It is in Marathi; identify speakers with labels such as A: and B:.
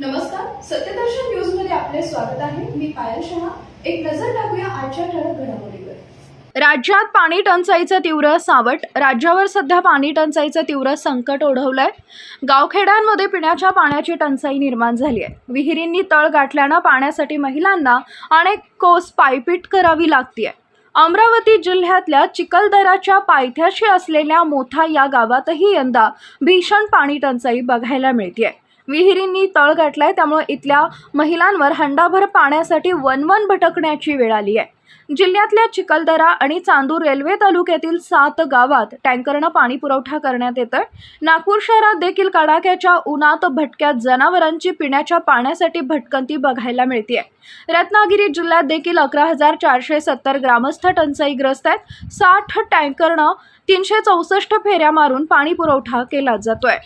A: नमस्कार सत्यदर्शन न्यूजमध्ये आपले स्वागत आहे. मी पायल शहा. एक नजर टाकूया आजच्या ठळक घडामोडीवर.
B: राज्यात पाणी टंचाईचं तीव्र सावट राज्यावर सध्या पाणी टंचाईचं तीव्र संकट ओढवलंय. गावखेड्यांमध्ये पिण्याच्या पाण्याची टंचाई निर्माण झाली आहे विहिरींनी तळ गाठल्यानं पाण्यासाठी महिलांना अनेक कोस पायपीट करावी लागतीये. अमरावती जिल्ह्यातल्या चिखलदराच्या पायथ्याशी असलेल्या मोठा या गावातही यंदा भीषण पाणी टंचाई बघायला आहे विहिरींनी तळ गाठलाय त्यामुळे इथल्या महिलांवर हंडाभर पाण्यासाठी वनवन भटकण्याची वेळ आली आहे. जिल्ह्यातल्या चिखलदरा आणि चांदूर रेल्वे तालुक्यातील सात गावात टँकरनं पाणी पुरवठा करण्यात येतोय. नागपूर शहरात देखील कडाक्याच्या उन्हात भटक्यात जनावरांची पिण्याच्या पाण्यासाठी भटकंती बघायला मिळते रत्नागिरी जिल्ह्यात देखील अकरा हजार चारशे सत्तर ग्रामस्थ टंचाईग्रस्त आहेत. साठ टँकरनं तीनशे चौसष्ट फेऱ्या मारून पाणी पुरवठा केला जातोय.